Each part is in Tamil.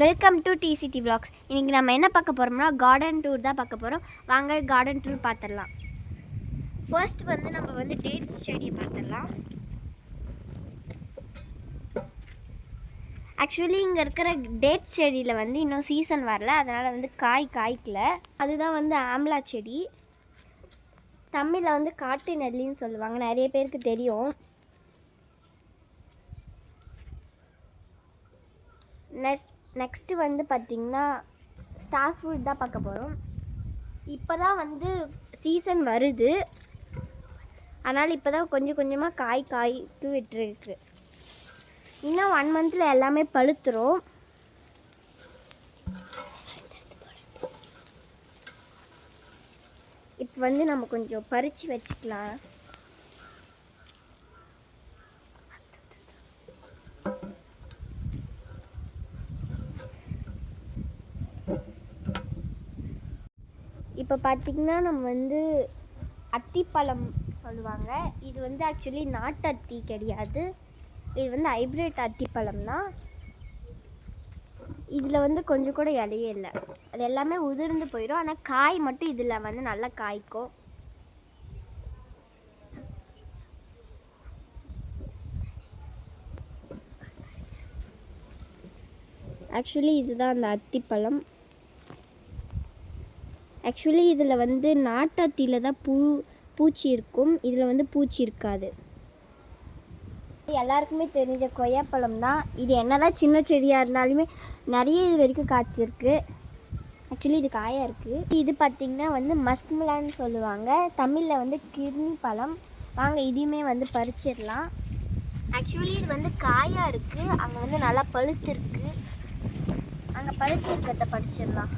Welcome to DCT vlogs. இன்றைக்கி நம்ம என்ன பார்க்க போகிறோம்னா கார்டன் டூர் தான் பார்க்க போகிறோம் வாங்க கார்டன் டூர் பார்த்துடலாம். ஃபர்ஸ்ட் வந்து நம்ம வந்து டேட்ஸ் செடியை பார்த்துடலாம். ஆக்சுவலி இங்கே இருக்கிற டேட் செடியில் வந்து இன்னும் சீசன் வரல. அதனால் வந்து காய் காய்க்கல. அதுதான் வந்து ஆம்லா செடி. தமிழில் வந்து காட்டு நெல்லின்னு சொல்லுவாங்க. நிறைய பேருக்கு தெரியும். நெக்ஸ்ட் நெக்ஸ்ட்டு வந்து பார்த்திங்கன்னா ஸ்டார் ஃப்ரூட் தான் பார்க்க போகிறோம் இப்போ தான் வந்து சீசன் வருது. அதனால் இப்போ தான் கொஞ்சம் கொஞ்சமாக காய் காய் விட்டுருக்கு. இன்னும் ஒன் மந்தில் எல்லாமே பழுத்துரும். இப்போ வந்து நம்ம கொஞ்சம் பறித்து வச்சுக்கலாம். இப்போ பார்த்திங்கன்னா நம்ம வந்து அத்திப்பழம் சொல்லுவாங்க. இது வந்து ஆக்சுவலி நாட்டு அத்தி கிடையாது. இது வந்து ஹைப்ரிட் அத்திப்பழம் தான். இதில் வந்து கொஞ்சம் கூட இலையே இல்லை. அது எல்லாமே உதிர்ந்து போயிடும் ஆனால் காய் மட்டும் இதில் வந்து நல்லா காய்க்கும். ஆக்சுவலி இதுதான் அந்த அத்திப்பழம். ஆக்சுவலி இதில் வந்து நாட்டாத்தியில் தான் பூ பூச்சி இருக்கும். இதில் வந்து பூச்சி இருக்காது. எல்லாருக்குமே தெரிஞ்ச கொய்யாப்பழம் தான். இது என்னதான் சின்ன செடியாக இருந்தாலுமே நிறைய இது வரைக்கும் காய்ச்சிருக்கு. ஆக்சுவலி இது காயாக இருக்குது இது பார்த்திங்கன்னா வந்து மஸ்க்மிலான்னு சொல்லுவாங்க. தமிழில் வந்து கிர்னி பழம். வாங்க இதையுமே வந்து பறிச்சிடலாம். ஆக்சுவலி இது வந்து காயாக இருக்குது அங்கே வந்து நல்லா பழுத்திருக்கு. அங்கே பழுத்திருக்கிறத பறிச்சிடலாம்.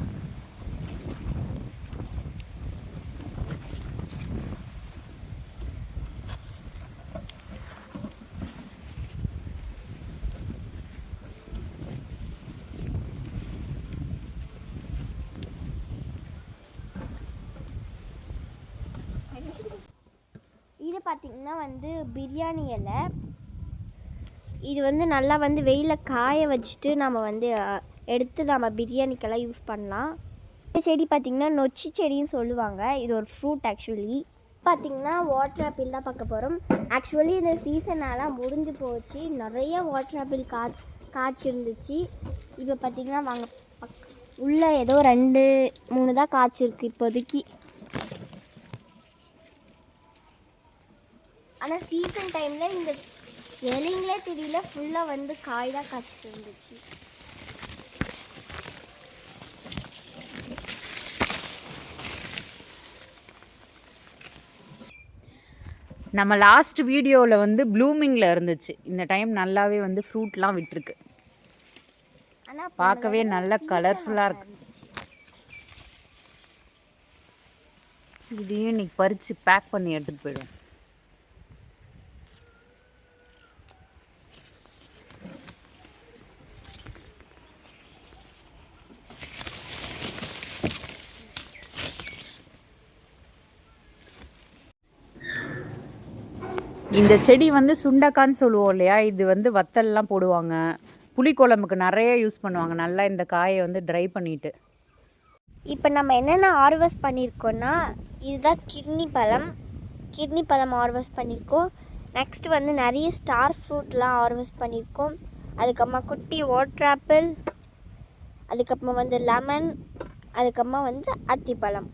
இது பார்த்திங்கன்னா வந்து பிரியாணி இலை. இது வந்து நல்லா வந்து வெயிலில் காய வச்சுட்டு நம்ம வந்து எடுத்து நம்ம பிரியாணிக்கெல்லாம் யூஸ் பண்ணலாம். இந்த செடி பார்த்திங்கன்னா நொச்சி செடின்னு சொல்லுவாங்க. இது ஒரு ஃப்ரூட் ஆக்சுவலி. பார்த்திங்கன்னா வாட்டர் ஆப்பிள் தான் பார்க்க போகிறோம் ஆக்சுவலி இந்த சீசனெல்லாம் முடிஞ்சு போச்சு. நிறைய வாட்டர் ஆப்பிள் கா காய்ச்சிருந்துச்சு. இப்போ பார்த்திங்கன்னா வாங்க உள்ளே ஏதோ ரெண்டு மூணு தான் காய்ச்சிருக்கு இப்போதைக்கு. ஆனால் சீசன் டைமில் இந்த இலைங்களே தெரியல ஃபுல்லாக வந்து காய் தான் காய்ச்சிட்டு இருந்துச்சு. நம்ம லாஸ்ட் வீடியோவில் வந்து ப்ளூமிங்கில் இருந்துச்சு. இந்த டைம் நல்லாவே வந்து ஃப்ரூட்லாம் விட்டுருக்கு. ஆனால் பார்க்கவே நல்ல கலர்ஃபுல்லாக இருக்கு. இதையும் இன்னைக்கு பறித்து பேக் பண்ணி எடுத்துகிட்டு போயிடுவோம். இந்த செடி வந்து சுண்டக்கான்னு சொல்லுவோம் இல்லையா? இது வந்து வத்தல்லாம் போடுவாங்க. புளிக்குழம்புக்கு நிறைய யூஸ் பண்ணுவாங்க. நல்லா இந்த காயை வந்து ட்ரை பண்ணிட்டு. இப்போ நம்ம என்னென்ன ஹார்வெஸ்ட் பண்ணியிருக்கோன்னா இதுதான் கிட்னி பழம். கிட்னி பழம் ஆர்வஸ்ட் பண்ணியிருக்கோம் நெக்ஸ்ட் வந்து நிறைய ஸ்டார் ஃப்ரூட்லாம் ஹார்வெஸ்ட் பண்ணியிருக்கோம் அதுக்கப்புறமா குட்டி வாட்டர் ஆப்பிள் அதுக்கப்புறமா வந்து லெமன் அதுக்கப்புறமா வந்து அத்திப்பழம்.